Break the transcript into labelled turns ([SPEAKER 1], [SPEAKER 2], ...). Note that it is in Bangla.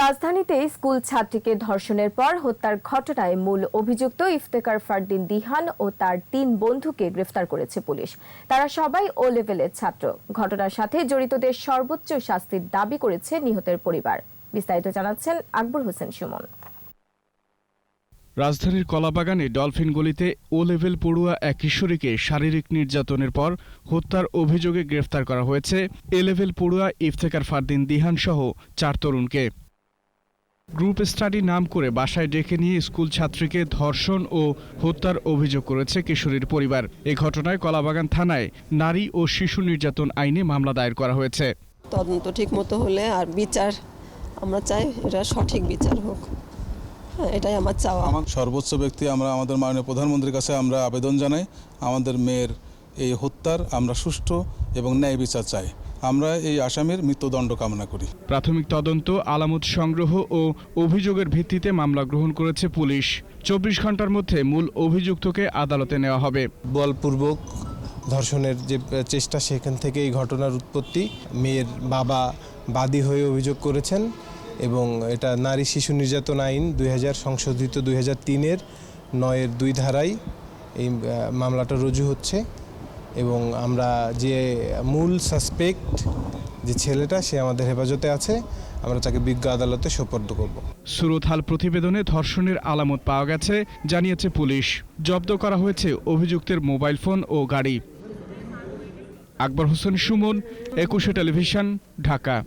[SPEAKER 1] রাজধানীতে স্কুল ছাত্রীকে ধর্ষণের পর হত্যার ঘটনায় মূল অভিযুক্ত ইফতেকার ফারদিন দিহান ও তার তিন বন্ধুকে গ্রেফতার করেছে পুলিশ। তারা সবাই ও লেভেলের ছাত্র। ঘটনার সাথে জড়িতদের সর্বোচ্চ শাস্তির দাবি করেছে নিহতের পরিবার। বিস্তারিত জানাচ্ছেন আকবর হোসেন সুমন।
[SPEAKER 2] রাজধানীর কলাবাগানে ডলফিন গলিতে ও লেভেল পড়ুয়া এক কিশোরীকে শারীরিক নির্যাতনের পর হত্যার অভিযোগে গ্রেফতার করা হয়েছে এ লেভেল পড়ুয়া ইফতেকার ফারদিন দিহান সহ চার তরুণকে। গ্রুপ স্টাডি নাম করে বাসায় ডেকে নিয়ে স্কুল ছাত্রীকে ধর্ষণ ও হত্যার অভিযোগ করেছে কিশোরীর পরিবার। এ ঘটনায় কলাবাগান থানায় নারী ও শিশু নির্যাতন আইনে মামলা দায়ের করা হয়েছে।
[SPEAKER 3] তদন্ত ঠিক মতো হলে আর বিচার আমরা চাই এটা সঠিক বিচার হোক। হ্যাঁ এটাই আমার চাওয়া।
[SPEAKER 4] আমার সর্বোচ্চ ব্যক্তি আমরা আমাদের মাননীয় প্রধানমন্ত্রীর কাছে আমরা আবেদন জানাই আমাদের মেয়ের এই হত্যার আমরা সুষ্ঠু এবং ন্যায় বিচার চাই। আমরা এই আসামির মৃত্যুদণ্ড কামনা করি।
[SPEAKER 2] প্রাথমিক তদন্ত আলামত সংগ্রহ ও অভিযোগের ভিত্তিতে মামলা গ্রহণ করেছে পুলিশ। চব্বিশ ঘণ্টার মধ্যে মূল অভিযুক্তকে আদালতে নেওয়া হবে।
[SPEAKER 5] বলপূর্বক ধর্ষণের যে চেষ্টা সেখান থেকে এই ঘটনার উৎপত্তি মেয়ের বাবা বাদী হয়ে অভিযোগ করেছেন এবং এটা নারী শিশু নির্যাতন আইন দুই হাজার সংশোধিত দুই হাজার তিনের নয়ের দুই ধারায় এই মামলাটা রুজু হচ্ছে। এবং আমরা যে মূল সাসপেক্ট যে ছেলেটা, সে আমাদের হেফাজতে আছে। আমরা তাকে বিজ্ঞ আদালতে সোপর্দ করব।
[SPEAKER 2] সুরতহাল প্রতিবেদনে ধর্ষণের আলামত পাওয়া গেছে, জানিয়েছে পুলিশ। জব্দ করা হয়েছে অভিযুক্তের মোবাইল ফোন ও গাড়ি। আকবর হোসেন সুমন, একুশে টেলিভিশন, ঢাকা।